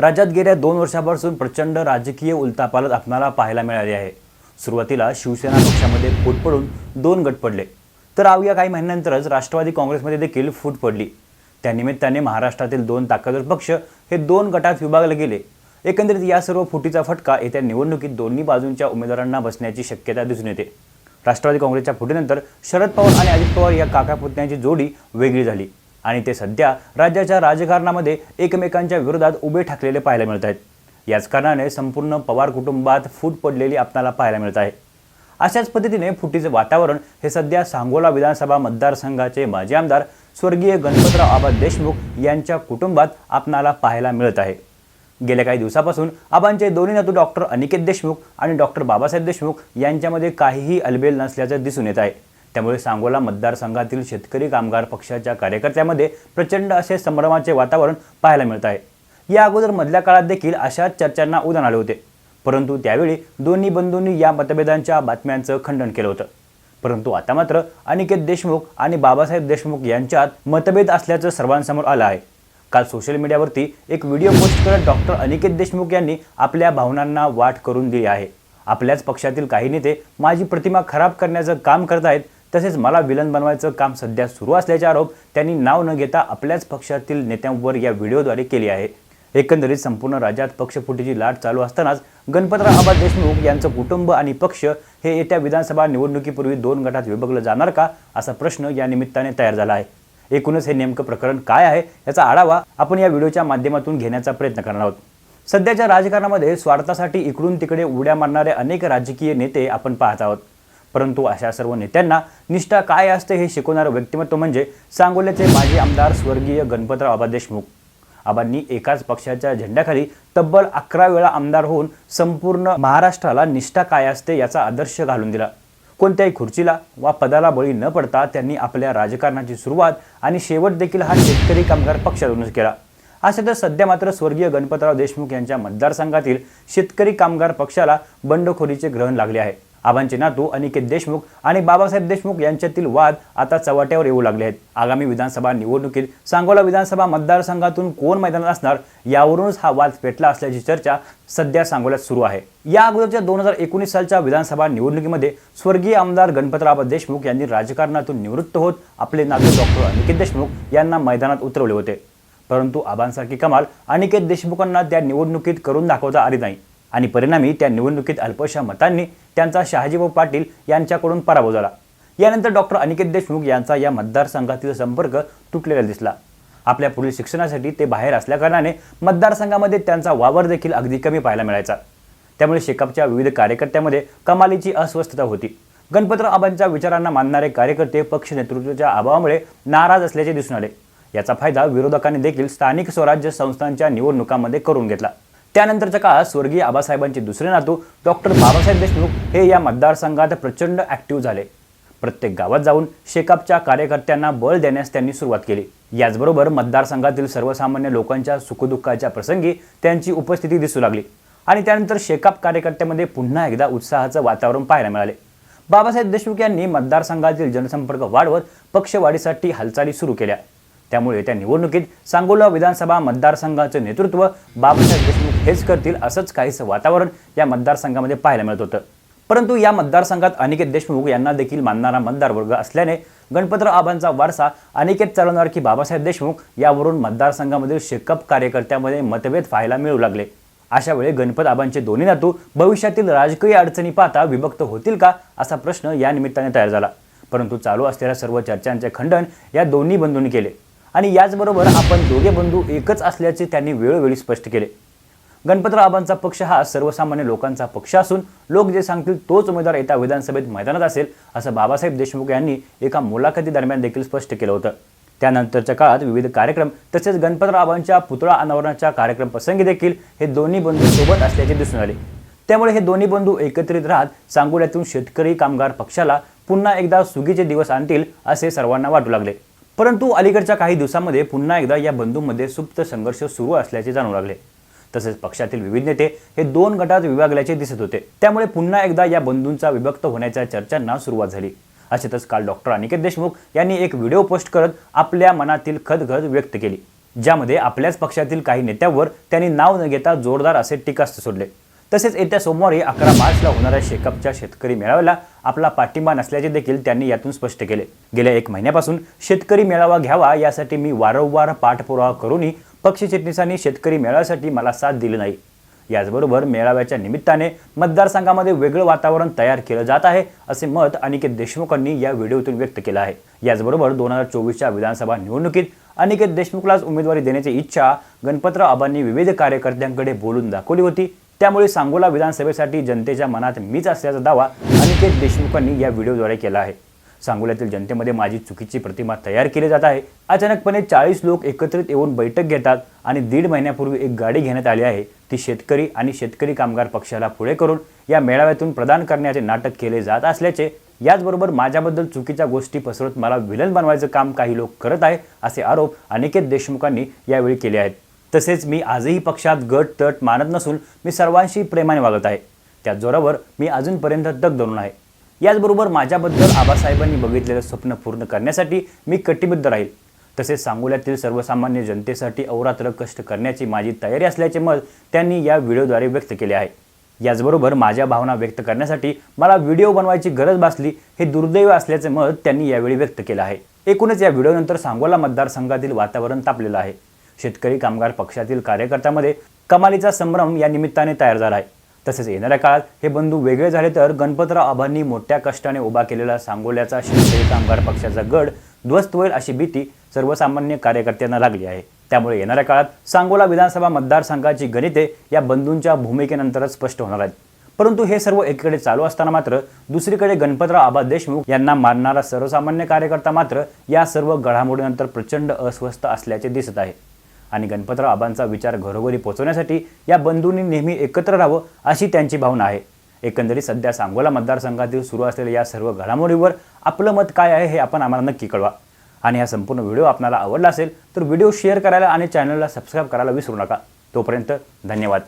राज्यात गेल्या दोन वर्षापासून प्रचंड राजकीय उलतापालत आपणाला पाहायला मिळाली आहे. सुरुवातीला शिवसेना पक्षामध्ये फूट पडून दोन गट पडले. तर अवघ्या काही महिन्यानंतरच राष्ट्रवादी काँग्रेसमध्ये देखील फूट पडली. त्यानिमित्ताने महाराष्ट्रातील दोन ताकदवर पक्ष हे दोन गटात विभागले गेले. एकंदरीत या सर्व फुटीचा फटका येत्या निवडणुकीत दोन्ही बाजूंच्या उमेदवारांना बसण्याची शक्यता दिसून येते. राष्ट्रवादी काँग्रेसच्या फुटीनंतर शरद पवार आणि अजित पवार या काका पुतण्यांची जोडी वेगळी झाली. आणि ते सध्या राज्याच्या राजकारणामध्ये एकमेकांच्या विरोधात उभे ठाकलेले पाहायला मिळत आहेत. याच कारणाने संपूर्ण पवार कुटुंबात फूट पडलेली आपणाला पाहायला मिळत आहे. अशाच पद्धतीने फुटीचे वातावरण हे सध्या सांगोला विधानसभा मतदारसंघाचे माजी आमदार स्वर्गीय गणपतराव आबा देशमुख यांच्या कुटुंबात आपणाला पाहायला मिळत आहे. गेल्या काही दिवसापासून आबांचे दोन्ही नातू डॉक्टर अनिकेत देशमुख आणि डॉक्टर बाबासाहेब देशमुख यांच्यामध्ये काहीही अलबेल नसल्याचं दिसून येत आहे. त्यामुळे सांगोला मतदारसंघातील शेतकरी कामगार पक्षाच्या कार्यकर्त्यामध्ये प्रचंड असे संभ्रमाचे वातावरण पाहायला मिळत आहे. या अगोदर मधल्या काळात देखील अशाच चर्चांना उदाहरण आले होते. परंतु त्यावेळी दोन्ही बंधूंनी या मतभेदांच्या बातम्यांचं खंडन केलं होतं. परंतु आता मात्र अनिकेत देशमुख आणि बाबासाहेब देशमुख यांच्यात मतभेद असल्याचं सर्वांसमोर आलं आहे. काल सोशल मीडियावरती एक व्हिडिओ पोस्ट करत डॉक्टर अनिकेत देशमुख यांनी आपल्या भावनांना वाट करून दिली आहे. आपल्याच पक्षातील काही नेते माझी प्रतिमा खराब करण्याचं काम करत आहेत तसेच मला विलन बनवायचं काम सध्या सुरू असल्याचे आरोप त्यांनी नाव न घेता आपल्याच पक्षातील नेत्यांवर या व्हिडिओद्वारे केली आहे. एकंदरीत संपूर्ण राज्यात पक्षफुटीची लाट चालू असतानाच गणपतराव आबा देशमुख यांचं कुटुंब आणि पक्ष हे येत्या विधानसभा निवडणुकीपूर्वी दोन गटात विभागलं जाणार का असा प्रश्न या निमित्ताने तयार झाला आहे. एकूणच हे नेमकं प्रकरण काय आहे याचा आढावा आपण या व्हिडिओच्या माध्यमातून घेण्याचा प्रयत्न करणार आहोत. सध्याच्या राजकारणामध्ये स्वार्थासाठी इकडून तिकडे उड्या मारणारे अनेक राजकीय नेते आपण पाहत आहोत. परंतु अशा सर्व नेत्यांना निष्ठा काय असते हे शिकवणारं व्यक्तिमत्व म्हणजे सांगोल्याचे माजी आमदार स्वर्गीय गणपतराव आबा देशमुख. आबांनी एकाच पक्षाच्या झेंड्याखाली तब्बल अकरा वेळा आमदार होऊन संपूर्ण महाराष्ट्राला निष्ठा काय असते याचा आदर्श घालून दिला. कोणत्याही खुर्चीला वा पदाला बळी न पडता त्यांनी आपल्या राजकारणाची सुरुवात आणि शेवट देखील हा शेतकरी कामगार पक्षातूनच केला. असे तर सध्या मात्र स्वर्गीय गणपतराव देशमुख यांच्या मतदारसंघातील शेतकरी कामगार पक्षाला बंडखोरीचे ग्रहण लागले आहे. आबांचे नातू अनिकेत देशमुख आणि बाबासाहेब देशमुख यांच्यातील वाद आता चव्हाट्यावर येऊ लागले आहेत. आगामी विधानसभा निवडणुकीत सांगोला विधानसभा मतदारसंघातून कोण मैदानात असणार यावरूनच हा वाद पेटला असल्याची चर्चा सध्या सांगोल्यात सुरू आहे. या अगोदरच्या दोन हजार एकोणीस सालच्या विधानसभा निवडणुकीमध्ये स्वर्गीय आमदार गणपतराव देशमुख यांनी राजकारणातून निवृत्त होत आपले नातू डॉक्टर अनिकेत देशमुख यांना मैदानात उतरवले होते. परंतु आबांसारखी कमाल अनिकेत देशमुखांना त्या निवडणुकीत करून दाखवता आली नाही. आणि परिणामी त्या निवडणुकीत अल्पशा मतांनी त्यांचा शहाजीभाऊ पाटील यांच्याकडून पराभव झाला. यानंतर डॉक्टर अनिकेत देशमुख यांचा या मतदारसंघातील संपर्क तुटलेला दिसला. आपल्या पुढील शिक्षणासाठी ते बाहेर असल्याकारणाने मतदारसंघामध्ये त्यांचा वावर देखील अगदी कमी पाहायला मिळायचा. त्यामुळे शेकापच्या विविध कार्यकर्त्यामध्ये कमालीची अस्वस्थता होती. गणपतराव आबांच्या विचारांना मानणारे कार्यकर्ते पक्ष नेतृत्वाच्या अभावामुळे नाराज असल्याचे दिसून आले. याचा फायदा विरोधकांनी देखील स्थानिक स्वराज्य संस्थांच्या निवडणुकांमध्ये करून घेतला. त्यानंतरच्या काळात स्वर्गीय आबासाहेबांचे दुसरे नातू डॉक्टर बाबासाहेब देशमुख हे या मतदारसंघात प्रचंड ॲक्टिव्ह झाले. प्रत्येक गावात जाऊन शेकापच्या कार्यकर्त्यांना बळ देण्यास त्यांनी सुरुवात केली. याचबरोबर मतदारसंघातील सर्वसामान्य लोकांच्या सुखदुःखाच्या प्रसंगी त्यांची उपस्थिती दिसू लागली आणि त्यानंतर शेकाप कार्यकर्त्यामध्ये पुन्हा एकदा उत्साहाचं वातावरण पाहायला मिळाले. बाबासाहेब देशमुख यांनी मतदारसंघातील जनसंपर्क वाढवत पक्षवाढीसाठी हालचाली सुरू केल्या. त्यामुळे त्या निवडणुकीत सांगोला विधानसभा मतदारसंघाचं नेतृत्व बाबासाहेब देशमुख हेच करतील असंच काहीसं वातावरण या मतदारसंघामध्ये पाहायला मिळत होतं. परंतु या मतदारसंघात अनिकेत देशमुख यांना देखील मानणारा मतदार वर्ग असल्याने गणपतराव आबांचा वारसा अनिकेत चालवणार की बाबासाहेब देशमुख यावरून मतदारसंघामधील शेकअप कार्यकर्त्यामध्ये मतभेद पाहायला मिळू लागले. अशा वेळी गणपत आबांचे दोन्ही नातू भविष्यातील राजकीय अडचणी पाहता विभक्त होतील का असा प्रश्न या निमित्ताने तयार झाला. परंतु चालू असलेल्या सर्व चर्चांचे खंडन या दोन्ही बंधूंनी केले. आणि याचबरोबर आपण दोघे बंधू एकच असल्याचे त्यांनी वेळोवेळी स्पष्ट केले. गणपतरावांचा पक्ष हा सर्वसामान्य लोकांचा पक्ष असून लोक जे सांगतील तोच उमेदवार येत्या विधानसभेत मैदानात असेल असं बाबासाहेब देशमुख यांनी एका मुलाखतीदरम्यान देखील स्पष्ट केलं होतं. त्यानंतरच्या काळात विविध कार्यक्रम तसेच गणपतरावांच्या पुतळा अनावरणाच्या कार्यक्रम प्रसंगी देखील हे दोन्ही बंधू सोबत असल्याचे दिसून आले. त्यामुळे हे दोन्ही बंधू एकत्रित राहत सांगोल्यातून शेतकरी कामगार पक्षाला पुन्हा एकदा सुगीचे दिवस आणतील असे सर्वांना वाटू लागले. परंतु अलीकडच्या काही दिवसांमध्ये पुन्हा एकदा या बंधूंमध्ये सुप्त संघर्ष सुरू असल्याचे जाणू लागले. तसेच पक्षातील विविध नेते हे दोन गटात विभागल्याचे दिसत होते. त्यामुळे पुन्हा एकदा या बंधूंचा विभक्त होण्याच्या चर्चांना सुरुवात झाली. अशातच काल डॉक्टर अनिकेत देशमुख यांनी एक व्हिडिओ पोस्ट करत आपल्या मनातील खदखद व्यक्त केली ज्यामध्ये आपल्याच पक्षातील काही नेत्यांवर त्यांनी नाव न घेता जोरदार असे टीकास्त्र सोडले. तसेच येत्या सोमवारी अकरा मार्चला होणाऱ्या शेकअपच्या शेतकरी मेळाव्याला आपला पाठिंबा नसल्याचे देखील त्यांनी यातून स्पष्ट केले. गेल्या एक महिन्यापासून शेतकरी मेळावा घ्यावा यासाठी मी वारंवार पाठपुरावा करूनही पक्ष चिटणीसांनी शेतकरी मेळाव्यासाठी मला साथ दिली नाही. याचबरोबर मेळाव्याच्या निमित्ताने मतदारसंघामध्ये वेगळं वातावरण तयार केलं जात आहे असे मत अनिकेत देशमुखांनी या व्हिडिओतून व्यक्त केलं आहे. याचबरोबर दोन हजार चोवीसच्या विधानसभा निवडणुकीत अनिकेत देशमुखलाच उमेदवारी देण्याची इच्छा गणपतराव आबांनी विविध कार्यकर्त्यांकडे बोलून दाखवली होती. त्यामुळे सांगोला विधानसभेसाठी जनतेच्या मनात मीच असल्याचा दावा अनिकेत देशमुखांनी या व्हिडिओद्वारे केला आहे. सांगोल्यातील जनतेमध्ये माझी चुकीची प्रतिमा तयार केली जात आहे. अचानकपणे चाळीस लोक एकत्रित येऊन बैठक घेतात आणि दीड महिन्यापूर्वी एक गाडी घेण्यात आली आहे. ती शेतकरी आणि शेतकरी कामगार पक्षाला पुढे करून या मेळाव्यातून प्रदान करण्याचे नाटक केले जात असल्याचे याचबरोबर माझ्याबद्दल चुकीच्या गोष्टी पसरवत मला विलन बनवायचं काम काही लोक करत आहे असे आरोप अनिकेत देशमुखांनी यावेळी केले आहेत. तसेच मी आजही पक्षात गट तट मानत नसून मी सर्वांशी प्रेमाने वागत आहे. त्या जोरावर मी अजूनपर्यंत दग धरून आहे. याचबरोबर माझ्याबद्दल आबासाहेबांनी बघितलेलं स्वप्न पूर्ण करण्यासाठी मी कटिबद्ध राहील. तसेच सांगोल्यातील सर्वसामान्य जनतेसाठी अवरात्र कष्ट करण्याची माझी तयारी असल्याचे मत त्यांनी या व्हिडिओद्वारे व्यक्त केले आहे. याचबरोबर माझ्या भावना व्यक्त करण्यासाठी मला व्हिडिओ बनवायची गरज भासली हे दुर्दैव असल्याचे मत त्यांनी यावेळी व्यक्त केलं आहे. एकूणच या व्हिडिओनंतर सांगोला मतदारसंघातील वातावरण तापलेलं आहे. शेतकरी कामगार पक्षातील कार्यकर्त्यामध्ये कमालीचा संभ्रम या निमित्ताने तयार झाला आहे. तसेच येणाऱ्या काळात हे बंधू वेगळे झाले तर गणपतराव आबांनी मोठ्या कष्टाने उभा केलेला सांगोल्याचा शिवसेना कामगार पक्षाचा गड ध्वस्त होईल अशी भीती सर्वसामान्य कार्यकर्त्यांना लागली आहे. त्यामुळे येणाऱ्या काळात सांगोला विधानसभा मतदारसंघाची गणिते या बंधूंच्या भूमिकेनंतरच स्पष्ट होणार आहेत. परंतु हे सर्व एकीकडे चालू असताना मात्र दुसरीकडे गणपतराव आबा देशमुख यांना मानणारा सर्वसामान्य कार्यकर्ता मात्र या सर्व घडामोडीनंतर प्रचंड अस्वस्थ असल्याचे दिसत आहे. आणि गणपतराव आबांचा विचार घरोघरी पोहोचवण्यासाठी या बंधूंनी नेहमी एकत्र राहावं अशी त्यांची भावना आहे. एकंदरीत सध्या सांगोला मतदारसंघातील सुरू असलेल्या या सर्व घडामोडीवर आपलं मत काय आहे हे आपण आम्हाला नक्की कळवा. आणि हा संपूर्ण व्हिडिओ आपल्याला आवडला असेल तर व्हिडिओ शेअर करायला आणि चॅनलला सबस्क्राईब करायला विसरू नका. तोपर्यंत धन्यवाद.